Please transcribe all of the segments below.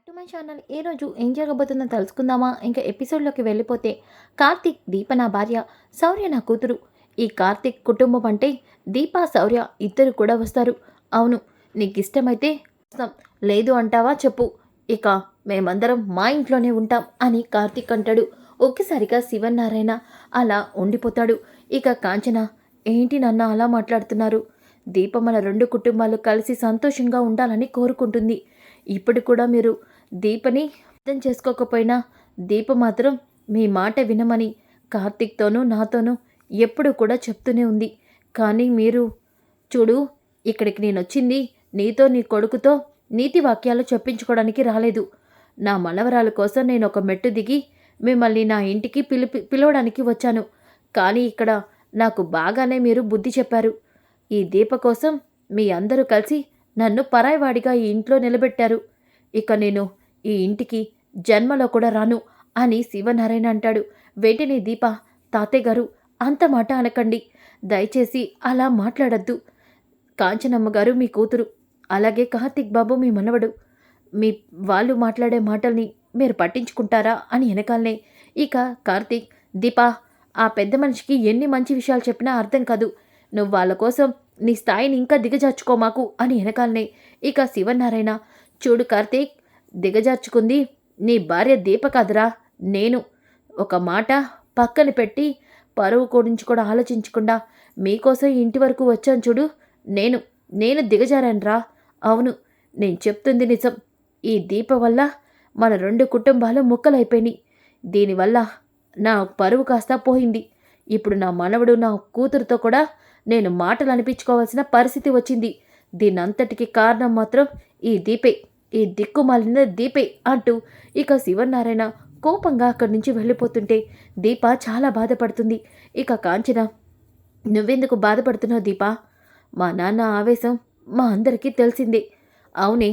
Back to my channel ఈ రోజు ఏం జరగబోతుందో తెలుసుకుందామా? ఇంకా ఎపిసోడ్లోకి వెళ్ళిపోతే కార్తిక్ దీప నా భార్య శౌర్య నా కూతురు. ఈ కార్తిక్ కుటుంబం అంటే దీప శౌర్య ఇద్దరు కూడా వస్తారు. అవును నీకు ఇష్టమైతే లేదు అంటావా చెప్పు. ఇక మేమందరం మా ఇంట్లోనే ఉంటాం అని కార్తిక్ అంటాడు. ఒక్కసారిగా శివన్నారాయణ అలా ఉండిపోతాడు. ఇక కాంచన ఏంటి నన్న అలా మాట్లాడుతున్నారు? దీప మన రెండు కుటుంబాలు కలిసి సంతోషంగా ఉండాలని కోరుకుంటుంది. ఇప్పుడు కూడా మీరు దీపని అర్థం చేసుకోకపోయినా దీప మాత్రం మీ మాట వినమని కార్తిక్తోనూ నాతోనూ ఎప్పుడు కూడా చెప్తూనే ఉంది. కానీ మీరు చూడు ఇక్కడికి నేను వచ్చింది నీతో నీ కొడుకుతో నీతి వాక్యాలు చెప్పించుకోవడానికి రాలేదు. నా మనవరాల కోసం నేను ఒక మెట్టు దిగి మిమ్మల్ని నా ఇంటికి పిలిపి పిలవడానికి వచ్చాను. కానీ ఇక్కడ నాకు బాగానే మీరు బుద్ధి చెప్పారు. ఈ దీప కోసం మీ అందరూ కలిసి నన్ను పరాయివాడిగా ఈ ఇంట్లో నిలబెట్టారు. ఇక నేను ఈ ఇంటికి జన్మలో కూడా రాను అని శివనారాయణ అంటాడు. వెంటనే దీప తాతయ్య గారు అంత మాట అనకండి. దయచేసి అలా మాట్లాడద్దు. కాంచనమ్మ గారు మీ కూతురు అలాగే కార్తిక్ బాబు మీ మనవడు. మీ వాళ్ళు మాట్లాడే మాటల్ని మీరు పట్టించుకుంటారా అని వెనకాలనే. ఇక కార్తీక్ దీపా ఆ పెద్ద మనిషికి ఎన్ని మంచి విషయాలు చెప్పినా అర్థం కాదు. నువ్వు వాళ్ళ కోసం నీ స్థాయిని ఇంకా దిగజార్చుకోమాకు అని వెనకాలనే. ఇక శివనారాయణ చూడు కార్తీక్ దిగజార్చుకుంది. నీ భార్య దీప కదరా నేను. ఒక మాట పక్కన పెట్టి పరువు గురించి కూడా ఆలోచించకుండా మీకోసం ఇంటి వరకు వచ్చాను చూడు. నేను నేను దిగజారానురా. అవును నేను చెప్తుంది నిజం. ఈ దీప వల్ల మన రెండు కుటుంబాలు ముక్కలైపోయినాయి. దీనివల్ల నా పరువు కాస్త పోయింది. ఇప్పుడు నా మనవడు నా కూతురుతో కూడా నేను మాటలు అనిపించుకోవాల్సిన పరిస్థితి వచ్చింది. దీనంతటికి కారణం మాత్రం ఈ దీపే. ఈ దిక్కుమాలిన దీపే అంటూ ఇక శివనారాయణ కోపంగా అక్కడి నుంచి వెళ్ళిపోతుంటే దీప చాలా బాధపడుతుంది. ఇక కాంచన నువ్వెందుకు బాధపడుతున్నావు దీప? మా నాన్న ఆవేశం మా అందరికీ తెలిసిందే. అవునే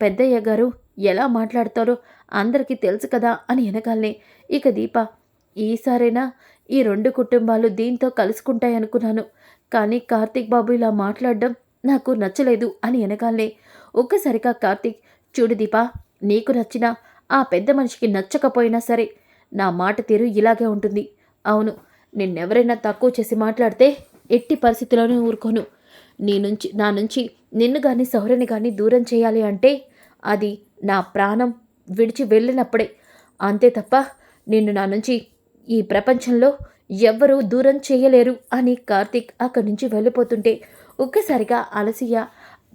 పెద్దయ్య గారు ఎలా మాట్లాడతారో అందరికీ తెలుసు కదా అని వెనకాలనే ఇక దీప ఈసారైనా ఈ రెండు కుటుంబాలు దీంతో కలుసుకుంటాయనుకున్నాను కానీ కార్తీక్ బాబు ఇలా మాట్లాడడం నాకు నచ్చలేదు అని వెనకాలనే ఒక్కసారిగా కార్తీక్ చూడు దీపా నీకు నచ్చిన ఆ పెద్ద మనిషికి నచ్చకపోయినా సరే నా మాట తీరు ఇలాగే ఉంటుంది. అవును నిన్నెవరైనా తక్కువ చేసి మాట్లాడితే ఎట్టి పరిస్థితుల్లోనూ ఊరుకోను. నీ నుంచి నా నుంచి నిన్ను కానీ సౌరని కానీ దూరం చేయాలి అంటే అది నా ప్రాణం విడిచి వెళ్ళినప్పుడే. అంతే తప్ప నిన్ను నా నుంచి ఈ ప్రపంచంలో ఎవ్వరూ దూరం చేయలేరు అని కార్తీక్ అక్కడి నుంచి వెళ్ళిపోతుంటే ఒక్కసారిగా అలసియ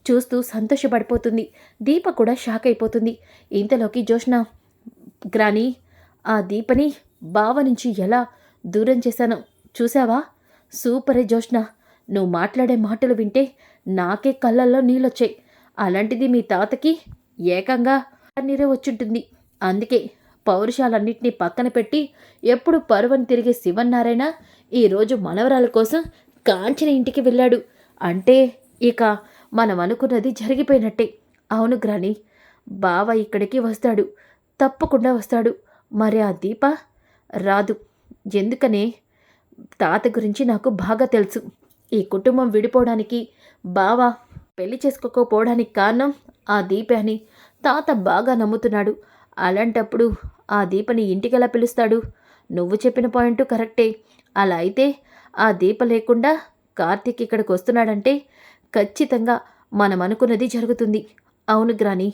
చూస్తూ సంతోషపడిపోతుంది. దీప కూడా షాక్ అయిపోతుంది. ఇంతలోకి జోష్న గ్రాని ఆ దీపని బావ నుంచి ఎలా దూరం చేశానో చూసావా సూపరే జోష్న నువ్వు మాట్లాడే మాటలు వింటే నాకే కళ్ళల్లో నీళ్ళొచ్చాయి. అలాంటిది మీ తాతకి ఏకంగా నీరే వచ్చుంటుంది. అందుకే పౌరుషాలన్నింటినీ పక్కన పెట్టి ఎప్పుడు పరువని తిరిగే శివన్నారాయణ ఈరోజు మనవరాల కోసం కాంచిన ఇంటికి వెళ్ళాడు. అంటే ఇక మనం అనుకున్నది జరిగిపోయినట్టే. అవును గ్రాని బావ ఇక్కడికి వస్తాడు. తప్పకుండా వస్తాడు. మరి ఆ దీప? రాదు. ఎందుకనే? తాత గురించి నాకు బాగా తెలుసు. ఈ కుటుంబం విడిపోవడానికి బావ పెళ్ళి చేసుకోకపోవడానికి కారణం ఆ దీపే అని తాత బాగా నమ్ముతున్నాడు. అలాంటప్పుడు ఆ దీపని ఇంటికి ఎలా పిలుస్తాడు? నువ్వు చెప్పిన పాయింట్ కరెక్టే. అలా అయితే ఆ దీప లేకుండా కార్తీక్ ఇక్కడికి వస్తున్నాడంటే ఖచ్చితంగా మనం అనుకున్నది జరుగుతుంది. అవును గ్రాని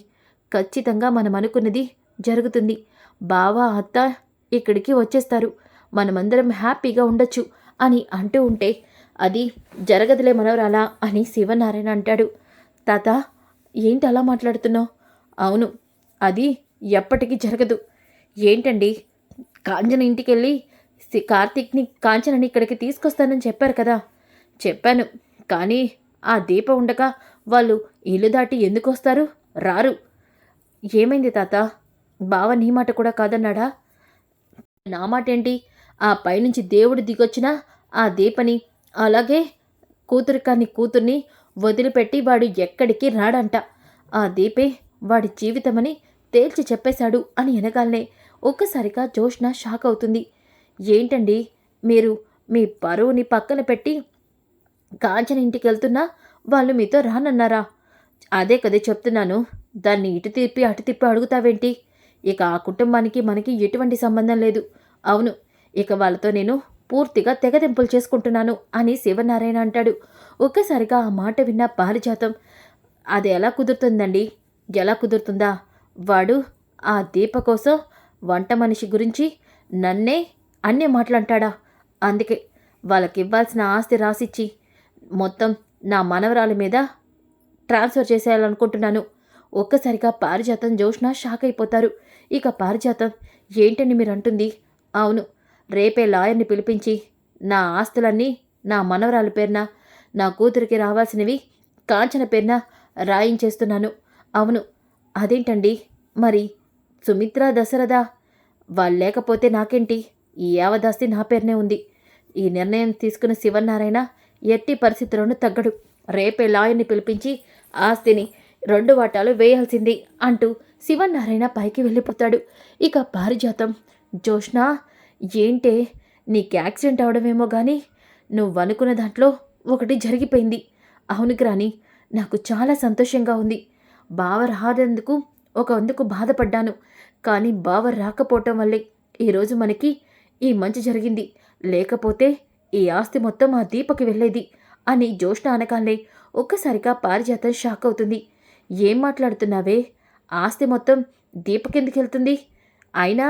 ఖచ్చితంగా మనం అనుకున్నది జరుగుతుంది. బావా అత్త ఇక్కడికి వచ్చేస్తారు. మనమందరం హ్యాపీగా ఉండొచ్చు అని అంటూ ఉంటే అది జరగదులే మనవరాలా అని శివనారాయణ అంటాడు. తాత ఏంటి అలా మాట్లాడుతున్నావు? అవును అది ఎప్పటికీ జరగదు. ఏంటండి కాంచన ఇంటికి వెళ్ళి కార్తీక్ని కాంచనని ఇక్కడికి తీసుకొస్తానని చెప్పారు కదా? చెప్పాను కానీ ఆ దీప ఉండగా వాళ్ళు ఇల్లు దాటి ఎందుకు వస్తారు రారు. ఏమైంది తాత? బావ నీ మాట కూడా కాదన్నాడా? నా మాట ఏంటి ఆ పైనుంచి దేవుడు దిగొచ్చినా ఆ దీపని అలాగే కూతురు కాని కూతుర్ని వదిలిపెట్టి వాడు ఎక్కడికి రాడంట. ఆ దీపే వాడి జీవితమని తేల్చి చెప్పేశాడు అని వెనగాలనే ఒక్కసారిగా జోష్న షాక్ అవుతుంది. ఏంటండి మీరు మీ పరువుని పక్కన పెట్టి కాంచన ఇంటికి వెళ్తున్నా వాళ్ళు మీతో రానన్నారా? అదే కదే చెప్తున్నాను. దాన్ని ఇటు తిప్పి అటు తిప్పి అడుగుతావేంటి? ఇక ఆ కుటుంబానికి మనకి ఎటువంటి సంబంధం లేదు. అవును ఇక వాళ్ళతో నేను పూర్తిగా తెగదెంపులు చేసుకుంటున్నాను అని శివనారాయణ అంటాడు. ఒక్కసారిగా ఆ మాట విన్న పారిజాతం అది ఎలా కుదురుతుందండి? ఎలా కుదురుతుందా? వాడు ఆ దీప కోసం వంట మనిషి గురించి నన్నే అన్నీ మాటలంటాడా? అందుకే వాళ్ళకి ఇవ్వాల్సిన ఆస్తి రాసిచ్చి మొత్తం నా మనవరాలి మీద ట్రాన్స్ఫర్ చేసేయాలనుకుంటున్నాను. ఒక్కసారిగా పారిజాతం జోష్న షాక్ అయిపోతారు. ఇక పారిజాతం ఏంటని మీరు అంటుంది. అవును రేపే లాయర్ని పిలిపించి నా ఆస్తులన్నీ నా మనవరాలి పేరున నా కూతురికి రావాల్సినవి కాంచన పేరున రాయించేస్తున్నాను. అవును అదేంటండి? మరి సుమిత్ర దశరథ వాళ్ళు లేకపోతే నాకేంటి? ఈ యావదాస్తి నా పేరునే ఉంది. ఈ నిర్ణయం తీసుకున్న శివనారాయణ ఎట్టి పరిస్థితుల్లోనూ తగ్గడు. రేపే లాయర్ని పిలిపించి ఆస్తిని రెండు వాటాలు వేయాల్సింది అంటూ శివనారాయణ పైకి వెళ్ళిపోతాడు. ఇక పారిజాతం. జోష్నా ఏంటే? నీకు యాక్సిడెంట్ అవడమేమో కానీ నువ్వు అనుకున్న దాంట్లో ఒకటి జరిగిపోయింది. అవును రాని నాకు చాలా సంతోషంగా ఉంది. బావ రానందుకు ఒక అందుకు బాధపడ్డాను. కానీ బావ రాకపోవటం వల్లే ఈరోజు మనకి ఈ మంచి జరిగింది. లేకపోతే ఈ ఆస్తి మొత్తం ఆ దీపకి వెళ్ళేది అని జోష్ణ అనకాలే ఒక్కసారిగా పారిజాతం షాక్ అవుతుంది. ఏం మాట్లాడుతున్నావే? ఆస్తి మొత్తం దీపకెందుకు వెళ్తుంది? అయినా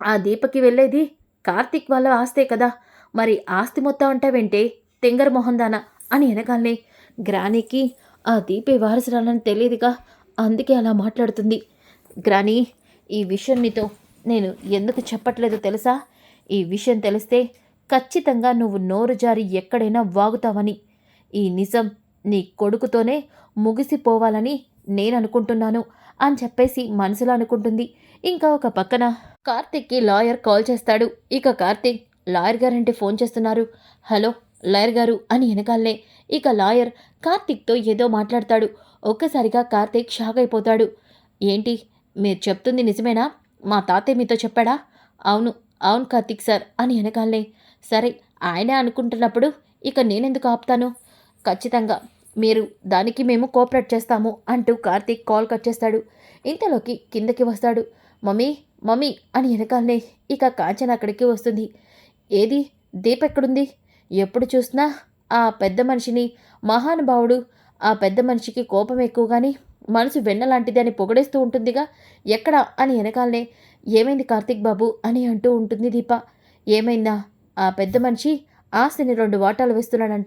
ఆ దీపకి వెళ్ళేది కార్తీక్ వాళ్ళ ఆస్తే కదా. మరి ఆస్తి మొత్తం అంటావేంటే? తెంగర మొహందానా? అని వెనకాలనే గ్రానీకి ఆ దీపే వారసురాలని తెలియదుగా. అందుకే అలా మాట్లాడుతుంది. గ్రానీ ఈ విషయం నీతో నేను ఎందుకు చెప్పట్లేదు తెలుసా? ఈ విషయం తెలిస్తే ఖచ్చితంగా నువ్వు నోరు జారి ఎక్కడైనా వాగుతావని. ఈ నిజం నీ కొడుకుతోనే ముగిసిపోవాలని నేను అనుకుంటున్నాను అని చెప్పేసి మనసులో అనుకుంటుంది. ఇంకా ఒక పక్కన కార్తిక్కి లాయర్ కాల్ చేస్తాడు. ఇక కార్తిక్ లాయర్ గారంటే ఫోన్ చేస్తున్నారు. హలో లాయర్ గారు అని వెనకాలనే. ఇక లాయర్ కార్తిక్తో ఏదో మాట్లాడతాడు. ఒక్కసారిగా కార్తిక్ షాక్ అయిపోతాడు. ఏంటి మీరు చెప్తుంది నిజమేనా? మా తాతయ్య మీతో చెప్పాడా? అవును అవును కార్తిక్ సార్ అని వెనకాలనే. సరే ఆయనే అనుకుంటున్నప్పుడు ఇక నేనెందుకు ఆపుతాను? ఖచ్చితంగా మీరు దానికి మేము కోఆపరేట్ చేస్తాము అంటూ కార్తీక్ కాల్ కట్ చేస్తాడు. ఇంతలోకి కిందకి వస్తాడు. మమ్మీ మమ్మీ అని వెనకాలనే ఇక కాంచన అక్కడికి వస్తుంది. ఏది? దీప్ ఎక్కడుంది? ఎప్పుడు చూసినా ఆ పెద్ద మనిషిని మహానుభావుడు ఆ పెద్ద మనిషికి కోపం ఎక్కువ కానీ మనసు వెన్నలాంటిది అని పొగడేస్తూ ఉంటుందిగా. ఎక్కడ? అని వెనకాలనే ఏమైంది కార్తీక్ బాబు అని అంటూ ఉంటుంది దీప. ఏమైందా? ఆ పెద్ద మనిషి ఆస్తిని రెండు వాటాలు వేస్తున్నాడంట.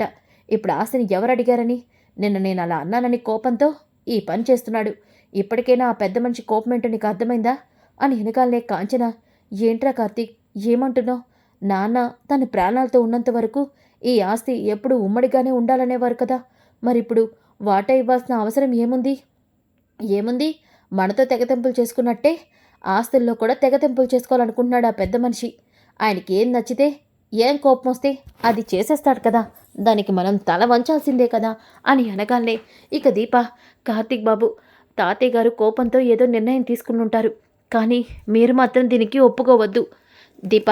ఇప్పుడు ఆస్తిని ఎవరు అడిగారని? నిన్న నేను అలా అన్నానని కోపంతో ఈ పని చేస్తున్నాడు. ఇప్పటికైనా ఆ పెద్ద మనిషి కోపం ఏంటో నీకు అర్థమైందా? అని వెనకాలనే కాంచన ఏంట్రా కార్తీక్ ఏమంటున్నావు? నాన్న తన ప్రాణాలతో ఉన్నంత వరకు ఈ ఆస్తి ఎప్పుడు ఉమ్మడిగానే ఉండాలనేవారు కదా. మరిప్పుడు వాటా ఇవ్వాల్సిన అవసరం ఏముంది? ఏముంది? మనతో తెగతెంపులు చేసుకున్నట్టే ఆస్తుల్లో కూడా తెగతెంపులు చేసుకోవాలనుకుంటున్నాడు ఆ పెద్ద మనిషి. ఆయనకి ఏం నచ్చితే ఏం కోపం వస్తే అది చేసేస్తాడు కదా. దానికి మనం తల వంచాల్సిందే కదా అని అనగానే ఇక దీప కార్తీక్ బాబు తాతయ్య గారు కోపంతో ఏదో నిర్ణయం తీసుకుని ఉంటారు. కానీ మీరు మాత్రం దీనికి ఒప్పుకోవద్దు. దీప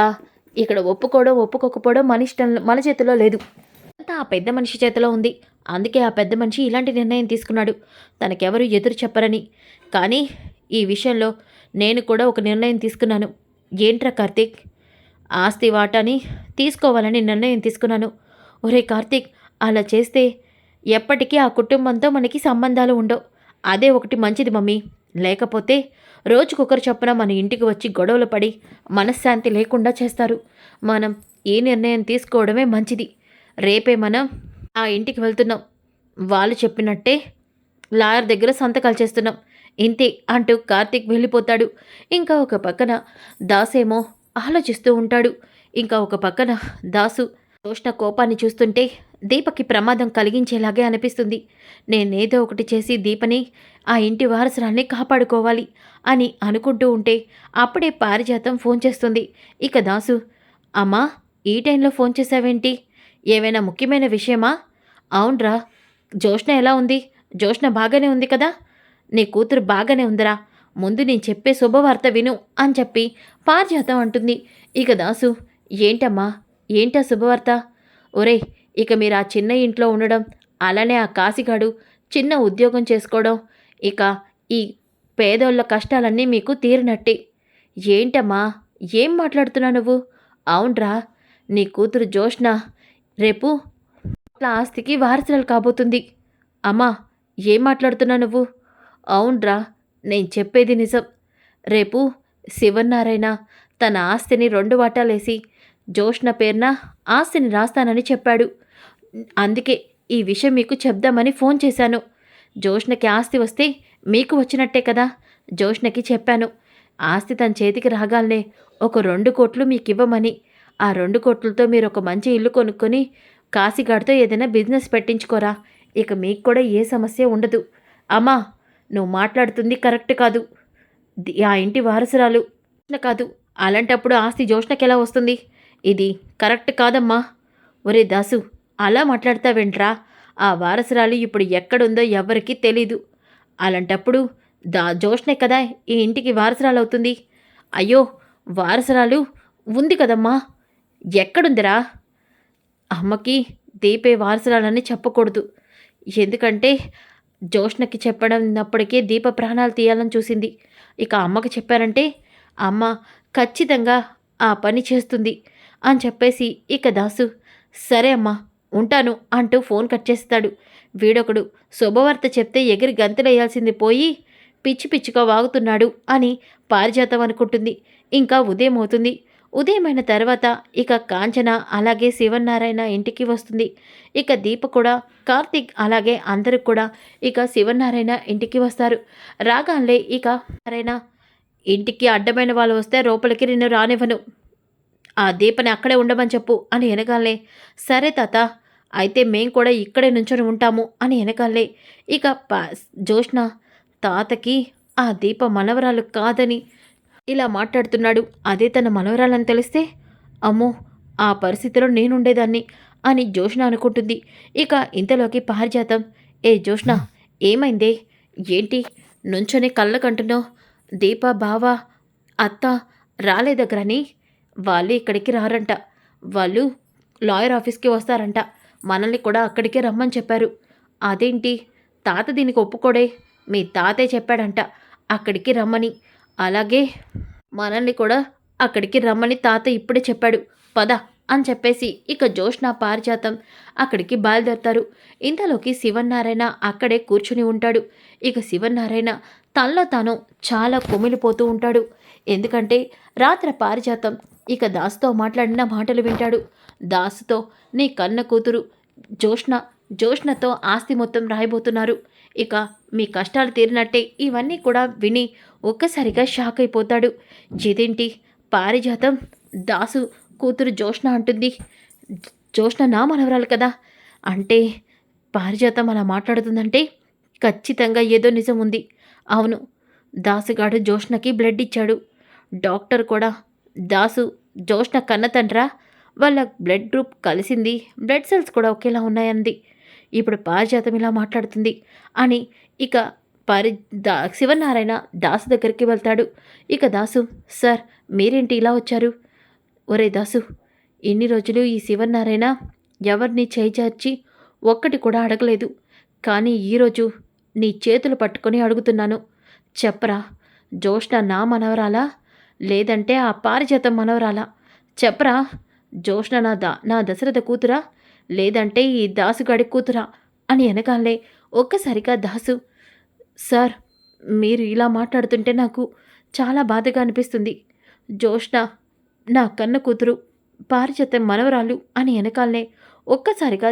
ఇక్కడ ఒప్పుకోవడం ఒప్పుకోకపోవడం మన ఇష్టం మన చేతిలో లేదు. అంతా ఆ పెద్ద మనిషి చేతిలో ఉంది. అందుకే ఆ పెద్ద మనిషి ఇలాంటి నిర్ణయం తీసుకున్నాడు. తనకెవరు ఎదురు చెప్పరని. కానీ ఈ విషయంలో నేను కూడా ఒక నిర్ణయం తీసుకున్నాను. ఏంట్రా కార్తీక్? ఆస్తి వాటాని తీసుకోవాలని నిర్ణయం తీసుకున్నాను. ఒరే కార్తీక్ అలా చేస్తే ఎప్పటికీ ఆ కుటుంబంతో మనకి సంబంధాలు ఉండవు. అదే ఒకటి మంచిది మమ్మీ. లేకపోతే రోజుకొకరు చొప్పున మన ఇంటికి వచ్చి గొడవలు పడి మనశ్శాంతి లేకుండా చేస్తారు. మనం ఈ నిర్ణయం తీసుకోవడమే మంచిది. రేపే మనం ఆ ఇంటికి వెళ్తున్నాం. వాళ్ళు చెప్పినట్టే లాయర్ దగ్గర సంతకాలు చేస్తున్నాం. ఇంతే అంటూ కార్తీక్ వెళ్ళిపోతాడు. ఇంకా ఒక పక్కన దాసేమో ఆలోచిస్తూ ఉంటాడు. ఇంకా ఒక పక్కన దాసు తోష్ణ కోపాన్ని చూస్తుంటే దీపకి ప్రమాదం కలిగించేలాగే అనిపిస్తుంది. నేనేదో ఒకటి చేసి దీపని ఆ ఇంటి వారసురాల్ని కాపాడుకోవాలి అని అనుకుంటూ ఉంటే అప్పుడే పారిజాతం ఫోన్ చేస్తుంది. ఇక దాసు అమ్మా ఈ టైంలో ఫోన్ చేసావేంటి ఏమైనా ముఖ్యమైన విషయమా? అవునరా జోష్ణ ఎలా ఉంది? జోష్ణ బాగానే ఉంది కదా? నీ కూతురు బాగానే ఉందిరా. ముందు నేను చెప్పే శుభవార్త విను అని చెప్పి పారిజాతం అంటుంది. ఇక దాసు ఏంటమ్మా? ఏంటా శుభవార్త? ఒరే ఇక మీరు ఆ చిన్న ఇంట్లో ఉండడం అలానే ఆ కాశీగాడు చిన్న ఉద్యోగం చేసుకోవడం ఇక ఈ పేదోళ్ళ కష్టాలన్నీ మీకు తీరినట్టే. ఏంటమ్మా? ఏం మాట్లాడుతున్నావు నువ్వు? అవునరా నీ కూతురు జోష్న రేపు ఆస్తికి వారసురాలు కాబోతుంది. అమ్మా ఏం మాట్లాడుతున్నా నువ్వు? అవునరా నేను చెప్పేది నిజం. రేపు శివనారాయణ తన ఆస్తిని రెండు వాటాలేసి జోష్న పేరున ఆస్తిని రాస్తానని చెప్పాడు. అందుకే ఈ విషయం మీకు చెప్దామని ఫోన్ చేశాను. జోష్నకి ఆస్తి వస్తే మీకు వచ్చినట్టే కదా? జోష్నకి చెప్పాను. ఆస్తి తన చేతికి రాగాలనే ఒక రెండు కోట్లు మీకు ఇవ్వమని ఆ రెండు కోట్లతో మీరు ఒక మంచి ఇల్లు కొనుక్కొని కాశీగాడితో ఏదైనా బిజినెస్ పెట్టించుకోరా. ఇక మీకు కూడా ఏ సమస్య ఉండదు. అమ్మా నువ్వు మాట్లాడుతుంది కరెక్ట్ కాదు. ఆ ఇంటి వారసురాలు. కాదు అలాంటప్పుడు ఆస్తి జోష్నకి ఎలా వస్తుంది? ఇది కరెక్ట్ కాదమ్మా. ఒరే దాసు అలా మాట్లాడతావేంట్రా? ఆ వారసురాలు ఇప్పుడు ఎక్కడుందో ఎవ్వరికీ తెలీదు. అలాంటప్పుడు దా జోష్నే కదా ఈ ఇంటికి వారసురాలు అవుతుంది? అయ్యో వారసురాలు ఉంది కదమ్మా. ఎక్కడుందిరా? అమ్మకి దీపే వారసురాలని చెప్పకూడదు. ఎందుకంటే జోష్నకి చెప్పడమైనప్పటికీ దీప ప్రాణాలు తీయాలని చూసింది. ఇక అమ్మకి చెప్పారంటే అమ్మ ఖచ్చితంగా ఆ పని చేస్తుంది. అని చెప్పేసి ఇక దాసు సరే అమ్మా ఉంటాను అంటూ ఫోన్ కట్ చేస్తాడు. వీడొకడు శుభవార్త చెప్తే ఎగిరి గంతులేయాల్సింది పోయి పిచ్చి పిచ్చిగా వాగుతున్నాడు అని పారిజాతం అనుకుంటుంది. ఇంకా ఉదయం అవుతుంది. ఉదయమైన తర్వాత ఇక కాంచన అలాగే శివనారాయణ ఇంటికి వస్తుంది. ఇక దీప కూడా కార్తీక్ అలాగే అందరూ కూడా ఇక శివనారాయణ ఇంటికి వస్తారు. రాగానే ఇక నారాయణ ఇంటికి అడ్డమైన వాళ్ళు వస్తే లోపలికి నిన్ను రానివ్వను. ఆ దీపని అక్కడే ఉండమని చెప్పు అని వెనకాలే సరే తాత అయితే మేం కూడా ఇక్కడే నుంచొని ఉంటాము అని వెనకాలే ఇక ప జోష్న తాతకి ఆ దీప మనవరాలు కాదని ఇలా మాట్లాడుతున్నాడు. అదే తన మనవరాలని తెలిస్తే అమ్మో ఆ పరిస్థితిలో నేనుండేదాన్ని అని జోష్ణ అనుకుంటుంది. ఇక ఇంతలోకి పారిజాతం ఏ జోష్ణ ఏమైందే? ఏంటి? నుంచొని కళ్ళకంటున్నావు? దీప బావ అత్త రాలేదగ్గరని వాళ్ళు ఇక్కడికి రారంట. వాళ్ళు లాయర్ ఆఫీస్కి వస్తారంట. మనల్ని కూడా అక్కడికే రమ్మని చెప్పారు. అదేంటి? తాత దీనికి ఒప్పుకోడే? మీ తాతే చెప్పాడంట. అక్కడికి రమ్మని. అలాగే మనల్ని కూడా అక్కడికి రమ్మని తాత ఇప్పుడే చెప్పాడు. పద అని చెప్పేసి ఇక జోష్న పారిజాతం అక్కడికి బయలుదేరతారు. ఇంతలోకి శివనారాయణ అక్కడే కూర్చుని ఉంటాడు. ఇక శివనారాయణ తనలో తాను చాలా కుమిలిపోతూ ఉంటాడు. ఎందుకంటే రాత్రి పారిజాతం ఇక దాస్తో మాట్లాడిన మాటలు వింటాడు. దాసుతో నీ కన్న కూతురు జోష్ణ జోష్ణతో ఆస్తి మొత్తం రాయబోతున్నారు. ఇక మీ కష్టాలు తీరినట్టే ఇవన్నీ కూడా విని ఒక్కసారిగా షాక్ అయిపోతాడు. ఇదేంటి పారిజాతం? దాసు కూతురు జోష్ణ అంటుంది. జోష్ణ నా మనవరాలు కదా? అంటే పారిజాతం అలా మాట్లాడుతుందంటే ఖచ్చితంగా ఏదో నిజం ఉంది. అవును దాసుగాడు జోష్ణకి బ్లడ్ ఇచ్చాడు. డాక్టర్ కూడా దాసు జోష్న కన్న తండ్రా వాళ్ళ బ్లడ్ గ్రూప్ కలిసింది. బ్లడ్ సెల్స్ కూడా ఒకేలా ఉన్నాయంది. ఇప్పుడు పారిజాతం ఇలా మాట్లాడుతుంది. అని ఇక పరి దా శివనారాయణ దాసు దగ్గరికి వెళ్తాడు. ఇక దాసు సార్ మీరేంటి ఇలా వచ్చారు? ఒరే దాసు ఇన్ని రోజులు ఈ శివనారాయణ ఎవరిని చేయిచార్చి ఒక్కటి కూడా అడగలేదు. కానీ ఈరోజు నీ చేతులు పట్టుకొని అడుగుతున్నాను. చెప్పరా జోష్ణ నా మనవరాలా? లేదంటే ఆ పారిజాత మనవరాల? చెప్పరా జోష్ణ నా దా నా దశరథ కూతురా? లేదంటే ఈ దాసుగాడి కూతురా? అని వెనకాలే ఒక్కసారిగా దాసు సార్ మీరు ఇలా మాట్లాడుతుంటే నాకు చాలా బాధగా అనిపిస్తుంది. జోష్ణ నా కన్న కూతురు పారిజత మనవరాలు అని వెనకాలనే ఒక్కసారిగా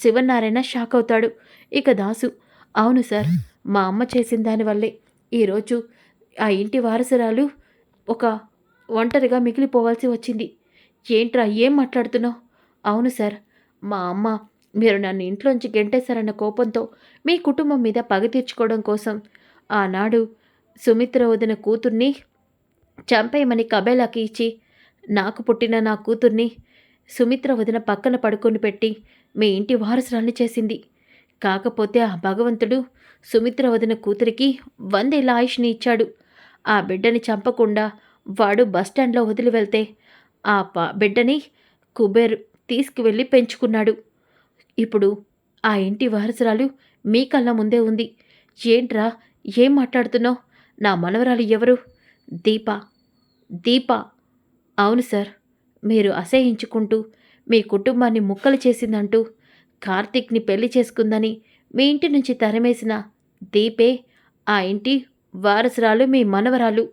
శివనారాయణ షాక్ అవుతాడు. ఇక దాసు అవును సార్ మా అమ్మ చేసిన దానివల్లే ఈరోజు ఆ ఇంటి వారసురాలు ఒక ఒంటరిగా మిగిలిపోవాల్సి వచ్చింది. ఏంట్రా ఏం మాట్లాడుతున్నావు? అవును సార్ మా అమ్మ మీరు నన్ను ఇంట్లోంచి గెంటేశారన్న కోపంతో మీ కుటుంబం మీద పగ తీర్చుకోవడం కోసం ఆనాడు సుమిత్ర వదిన కూతుర్ని చంపేయమని కబేలాకి ఇచ్చి నాకు పుట్టిన నా కూతుర్ని సుమిత్ర వదిన పక్కన పడుకొని పెట్టి మీ ఇంటి వారసురాలు చేసింది. కాకపోతే ఆ భగవంతుడు సుమిత్ర వదిన కూతురికి వందేళ్ళ ఆయుష్ని ఇచ్చాడు. ఆ బిడ్డని చంపకుండా వాడు బస్టాండ్లో వదిలి వెళ్తే ఆ పా బిడ్డని కుబేర్ తీసుకువెళ్ళి పెంచుకున్నాడు. ఇప్పుడు ఆ ఇంటి వారసురాలు మీ కళ్ళ ముందే ఉంది. ఏంట్రా ఏం మాట్లాడుతున్నావు? నా మనవరాలు ఎవరు? దీప దీప. అవును సార్ మీరు అసహించుకుంటూ మీ కుటుంబాన్ని ముక్కలు చేసిందంటూ కార్తీక్ని పెళ్ళి చేసుకుందని మీ ఇంటి నుంచి తరమేసిన దీపే ఆ ఇంటి వారసురాలు మీ మనవరాలు.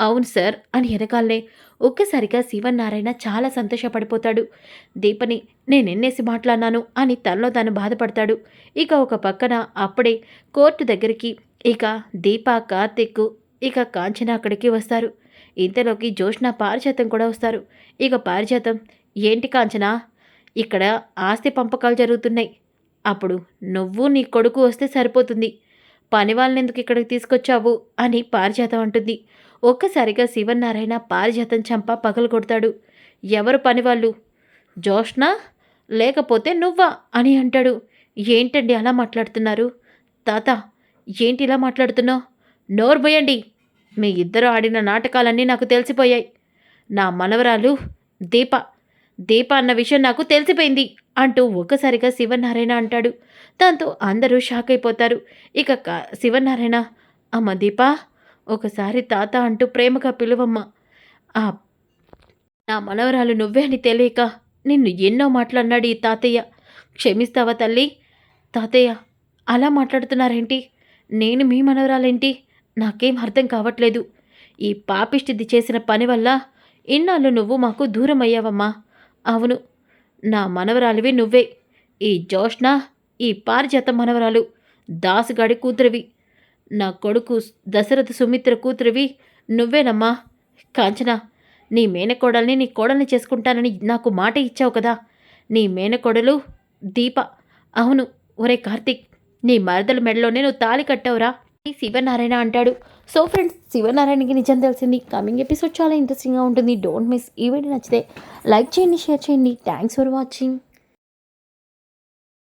అవును సార్ అని వెనకాలనే ఒక్కసారిగా శివనారాయణ చాలా సంతోషపడిపోతాడు. దీపని నేనెన్నేసి మాట్లాడినాను అని తనలో తాను బాధపడతాడు. ఇక ఒక పక్కన అప్పుడే కోర్టు దగ్గరికి ఇక దీప కార్తిక్ ఇక కాంచన అక్కడికి వస్తారు. ఇంతలోకి జోష్న పారిజాతం కూడా వస్తారు. ఇక పారిజాతం ఏంటి కాంచన? ఇక్కడ ఆస్తి పంపకాలు జరుగుతున్నాయి. అప్పుడు నువ్వు నీ కొడుకు వస్తే సరిపోతుంది. పని వాళ్ళని ఎందుకు ఇక్కడికి తీసుకొచ్చావు? అని పారిజాతం అంటుంది. ఒక్కసారిగా శివనారాయణ పారిజాతం చంప పగలు కొడతాడు. ఎవరు పనివాళ్ళు? జోష్నా? లేకపోతే నువ్వా? అని అంటాడు. ఏంటండి అలా మాట్లాడుతున్నారు? తాత ఏంటి ఇలా మాట్లాడుతున్నావు? నోరు పోయండి మీ ఇద్దరు ఆడిన నాటకాలన్నీ నాకు తెలిసిపోయాయి. నా మనవరాలు దీప దీప అన్న విషయం నాకు తెలిసిపోయింది అంటూ ఒక్కసారిగా శివనారాయణ అంటాడు. దాంతో అందరూ షాక్ అయిపోతారు. ఇక శివనారాయణ అమ్మ దీప ఒకసారి తాత అంటూ ప్రేమగా పిలువమ్మ. ఆ నా మనవరాలు నువ్వే అని తెలియక నిన్ను ఎన్నో మాట్లాడినాడు ఈ తాతయ్య. క్షమిస్తావా తల్లి? తాతయ్య అలా మాట్లాడుతున్నారేంటి? నేను మీ మనవరాలేంటి? నాకేం అర్థం కావట్లేదు. ఈ పాపిష్టిది చేసిన పని వల్ల ఇన్నాళ్ళు నువ్వు మాకు దూరం అయ్యావమ్మా అవును నా మనవరాలివి నువ్వే. ఈ జోష్న ఈ పారిజాత మనవరాలు దాసుగాడి కూతురివి. నా కొడుకు దశరథ సుమిత్ర కూతురివి నువ్వేనమ్మా. కాంచన నీ మేనకోడల్ని నీ కోడల్ని చేసుకుంటానని నాకు మాట ఇచ్చావు కదా. నీ మేనకోడలు దీప. అవును ఒరే కార్తీక్ నీ మరదల మెడలోనే నువ్వు తాళి కట్టావురా. శివనారాయణ అంటాడు. సో ఫ్రెండ్స్ శివనారాయణకి నిజం తెలిసింది. కమింగ్ ఎపిసోడ్ చాలా ఇంట్రెస్టింగ్గా ఉంటుంది. డోంట్ మిస్ ఈ వీడియో నచ్చితే లైక్ చేయండి షేర్ చేయండి. Thanks for watching